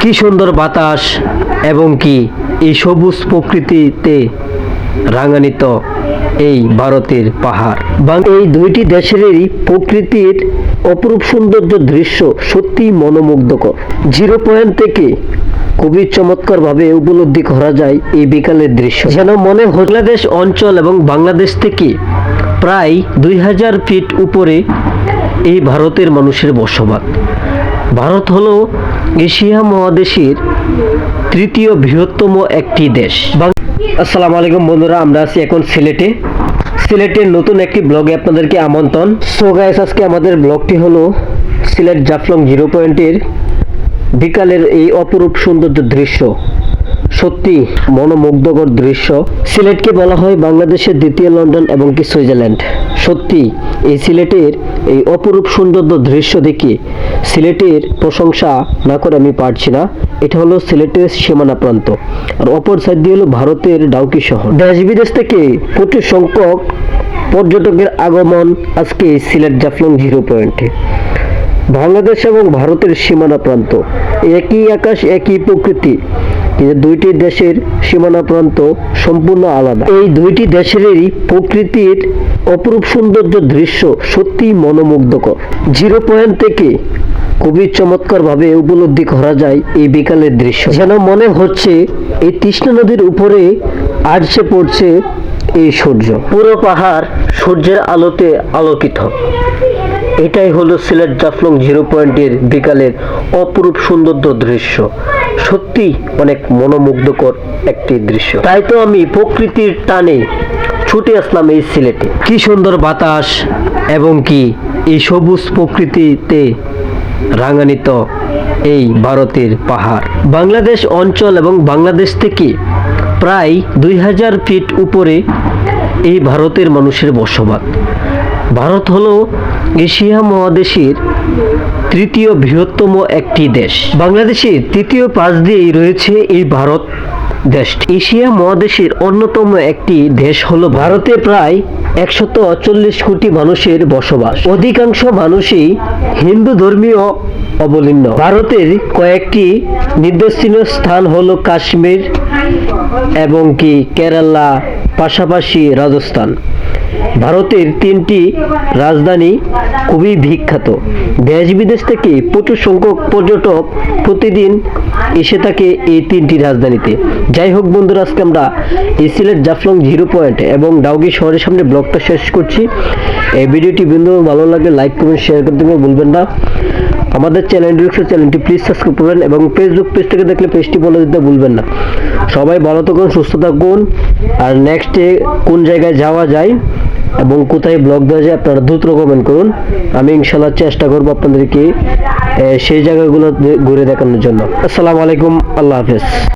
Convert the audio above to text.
কি সুন্দর বাতাস এবং কি এই সবুজ প্রকৃতিতে রাঙানিত এই ভারতের পাহাড়। এই দুইটি দেশেরই প্রকৃতির অপরূপ সৌন্দর্য দৃশ্য সত্যি মনোমুগ্ধকর। জিরো পয়েন্ট থেকে খুবই চমৎকারভাবে উপলব্ধি করা যায় এই বিকালের দৃশ্য। যেন মনে বাংলাদেশ অঞ্চল এবং বাংলাদেশ থেকে প্রায় দুই হাজার ফিট উপরে এই ভারতের মানুষের বসবাস। ভারত হলো এশিয়া মহাদেশের তৃতীয় বৃহত্তম একটি দেশ। আসসালামু আলাইকুম বন্ধুরা, আমরা আছি এখন সিলেটে। সিলেটের নতুন একটি ব্লগে আপনাদেরকে আমন্ত্রণ। সো গাইস আজকে আমাদের ব্লগটি হলো সিলেট জাফলং জিরো পয়েন্টের বিকালের এই অপরূপ সৌন্দর্য দৃশ্য। সত্যি মনোমুগ্ধকর দৃশ্য। সিলেটকে বলা হয় বাংলাদেশের দ্বিতীয় লন্ডন এবং কি সুইজারল্যান্ড। সত্যি, এই সিলেটের এই অপরূপ সৌন্দর্য দৃশ্য দেখে সিলেটের প্রশংসা না করে আমি পারছি না। এটা হলো সিলেটের সীমানা প্রান্ত। আর অপর সাইড দিয়ে হলো ভারতের ডাউকি শহর। দেশ বিদেশ থেকে প্রচুর সংখ্যক পর্যটকের আগমন আজকে সিলেট জাফলং জিরো পয়েন্টে বাংলাদেশ এবং ভারতের সীমানা প্রান্ত। একই আকাশ, একই প্রকৃতি। দুইটি দেশের সীমানা প্রান্ত সম্পূর্ণ আলাদা। এই দুইটি দেশেরই প্রকৃতির অপরূপ সৌন্দর্য দৃশ্য সত্যি মনোমুগ্ধকর। জিরো পয়েন্ট থেকে খুবই চমৎকার ভাবে উপলব্ধি করা যায় এই বিকালের দৃশ্য। যেন মনে হচ্ছে এই তৃষ্ণা নদীর উপরে আড়ছে পড়ছে এই সূর্য। পুরো পাহাড় সূর্যের আলোতে আলোকিত। এটাই হলো সিলেট জাফলং জিরো পয়েন্টের বিকালের অপরূপ সৌন্দর্য দৃশ্য। সত্যি অনেক মনোমুগ্ধকর একটি দৃশ্য। তাই তো আমি প্রকৃতির টানে ছুটে আসলাম এই সিলেটে। কি সুন্দর বাতাস এবং কি এই সবুজ প্রকৃতিতে রাঙানিত এই ভারতের পাহাড়। বাংলাদেশ অঞ্চল এবং বাংলাদেশ থেকে প্রায় দুই হাজার ফিট উপরে এই ভারতের মানুষের বসবাস। ভারত হলো এশিয়া মহাদেশের তৃতীয় বৃহত্তম একটি দেশ। বাংলাদেশের তৃতীয় পাশ দিয়েই রয়েছে এই ভারত দেশটি। এশিয়া মহাদেশের অন্যতম একটি দেশ হলো ভারতে প্রায় একশত চল্লিশ কোটি মানুষের বসবাস। অধিকাংশ মানুষই হিন্দু ধর্মীয় অবলিন্ন ভারতের কয়েকটি নির্দেশনীয় স্থান হলো কাশ্মীর এবং কি কেরালা, পাশাপাশি রাজস্থান। ভারতের তিনটি রাজধানী খুবই বিখ্যাত। দেশ বিদেশ থেকে প্রচুর সংখ্যক পর্যটক প্রতিদিন এসে থাকে এই তিনটি রাজধানীতে। যাই হোক বন্ধুরা, আজকে আমরা এই সিলেট জাফলং জিরো পয়েন্ট এবং ডাউগি শহরের সামনে ব্লগটা শেষ করছি। এই ভিডিওটি বিন্দু ভালো লাগে লাইক, কমেন্ট শেয়ার করতে ভুলবেন না। আমাদের চ্যানেল রয়েছে চ্যানেলটি প্লিজ সাবস্ক্রাইব করবেন এবং ফেসবুক পেজ থেকে দেখলে পেজটি বলে দিতে ভুলবেন না। সবাই ভালো থাকুন, সুস্থ থাকুন। আর নেক্সটে কোন জায়গায় যাওয়া যায় এবং কোথায় ব্লগ দেওয়া যায় আপনারা দ্রুত কমেন্ট করুন। আমি ইনশাল্লাহ চেষ্টা করব আপনাদেরকে সেই জায়গাগুলো ঘুরে দেখানোর জন্য। আসসালামু আলাইকুম, আল্লাহ হাফেজ।